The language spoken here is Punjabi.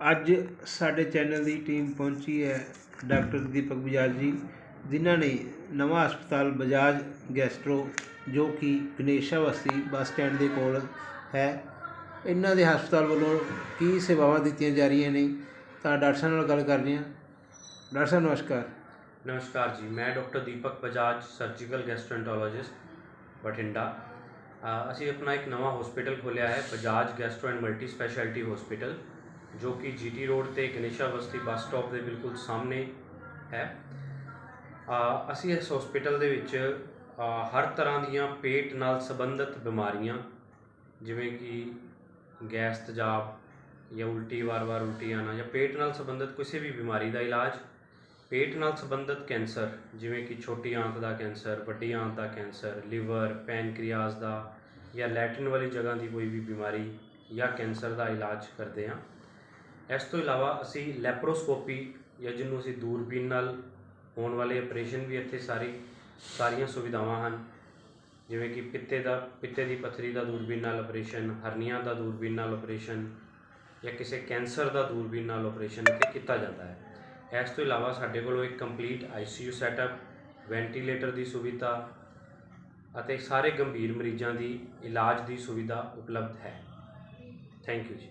ਅੱਜ ਸਾਡੇ ਚੈਨਲ ਦੀ ਟੀਮ ਪਹੁੰਚੀ ਹੈ ਡਾਕਟਰ ਦੀਪਕ ਬਜਾਜ ਜੀ, ਜਿਨ੍ਹਾਂ ਨੇ ਨਵਾਂ ਹਸਪਤਾਲ ਬਜਾਜ ਗੈਸਟਰੋ, ਜੋ ਕਿ ਗਣੇਸ਼ਾ ਬਸਤੀ ਬੱਸ ਸਟੈਂਡ ਦੇ ਕੋਲ ਹੈ। ਇਹਨਾਂ ਦੇ ਹਸਪਤਾਲ ਵੱਲੋਂ ਕੀ ਸੇਵਾਵਾਂ ਦਿੱਤੀਆਂ ਜਾ ਰਹੀਆਂ ਨੇ, ਤਾਂ ਡਾਕਟਰ ਸਾਹਿਬ ਨਾਲ ਗੱਲ ਕਰਦੇ ਹਾਂ। ਡਾਕਟਰ ਸਾਹਿਬ, ਨਮਸਕਾਰ। ਨਮਸਕਾਰ ਜੀ, ਮੈਂ doctor Deepak Bajaj surgical gastroenterologist Bathinda. ਅਸੀਂ ਆਪਣਾ ਇੱਕ ਨਵਾਂ ਹਸਪੀਟਲ ਖੋਲ੍ਹਿਆ ਹੈ, Bajaj gastro and multi speciality hospital ਜੋ ਕਿ ਜੀਟੀ ਰੋਡ ਤੇ ਗਨੇਸ਼ਾ ਬਸਤੀ ਬੱਸ ਸਟਾਪ ਦੇ ਬਿਲਕੁਲ ਸਾਹਮਣੇ ਹੈ। ਅਸੀਂ ਇਸ ਹਸਪੀਟਲ ਦੇ ਵਿੱਚ ਹਰ ਤਰ੍ਹਾਂ ਦੀਆਂ ਪੇਟ ਨਾਲ ਸੰਬੰਧਿਤ ਬਿਮਾਰੀਆਂ, ਜਿਵੇਂ ਕਿ ਗੈਸ ਤੇਜ਼ਾਬ ਜਾਂ ਉਲਟੀ ਵਾਰ-ਵਾਰ ਉਲਟੀ ਆਉਣਾ ਜਾਂ ਪੇਟ ਨਾਲ ਸੰਬੰਧਿਤ ਕਿਸੇ ਵੀ ਬਿਮਾਰੀ ਦਾ ਇਲਾਜ, ਪੇਟ ਨਾਲ ਸੰਬੰਧਿਤ ਕੈਂਸਰ, ਜਿਵੇਂ ਕਿ ਛੋਟੀ ਆਂਤ ਦਾ ਕੈਂਸਰ, ਵੱਡੀ ਆਂਤ ਦਾ ਕੈਂਸਰ, ਲਿਵਰ, ਪੈਨਕ੍ਰੀਆਸ ਦਾ ਜਾਂ ਲੈਟਿਨ ਵਾਲੀ ਜਗ੍ਹਾ ਦੀ ਕੋਈ ਵੀ ਬਿਮਾਰੀ ਜਾਂ ਕੈਂਸਰ ਦਾ ਇਲਾਜ ਕਰਦੇ ਹਾਂ। ਇਸ ਤੋਂ ਇਲਾਵਾ ਅਸੀਂ ਲੈਪਰੋਸਕੋਪੀ ਜਾਂ ਜਿਹਨੂੰ ਅਸੀਂ ਦੂਰਬੀਨ ਨਾਲ ਹੋਣ ਵਾਲੇ ਆਪਰੇਸ਼ਨ ਵੀ ਇੱਥੇ ਸਾਰੀ, ਸਾਰੀਆਂ ਸੁਵਿਧਾਵਾਂ ਹਨ। ਜਿਵੇਂ ਕਿ ਪਿੱਤੇ ਦਾ, ਪਿੱਤੇ ਦੀ ਪੱਥਰੀ ਦਾ ਦੂਰਬੀਨ ਨਾਲ ਆਪਰੇਸ਼ਨ, ਹਰਨੀਆਂ ਦਾ ਦੂਰਬੀਨ ਨਾਲ ਆਪਰੇਸ਼ਨ ਜਾਂ ਕਿਸੇ ਕੈਂਸਰ ਦਾ ਦੂਰਬੀਨ ਨਾਲ ਆਪਰੇਸ਼ਨ ਇੱਥੇ ਕੀਤਾ ਜਾਂਦਾ ਹੈ। ਇਸ ਤੋਂ ਇਲਾਵਾ ਸਾਡੇ ਕੋਲੋਂ ਇੱਕ ਕੰਪਲੀਟ ਆਈਸੀਯੂ ਸੈਟਅਪ, ਵੈਂਟੀਲੇਟਰ ਦੀ ਸੁਵਿਧਾ ਅਤੇ ਸਾਰੇ ਗੰਭੀਰ ਮਰੀਜ਼ਾਂ ਦੀ ਇਲਾਜ ਦੀ ਸੁਵਿਧਾ ਉਪਲਬਧ ਹੈ। ਥੈਂਕ ਯੂ ਜੀ।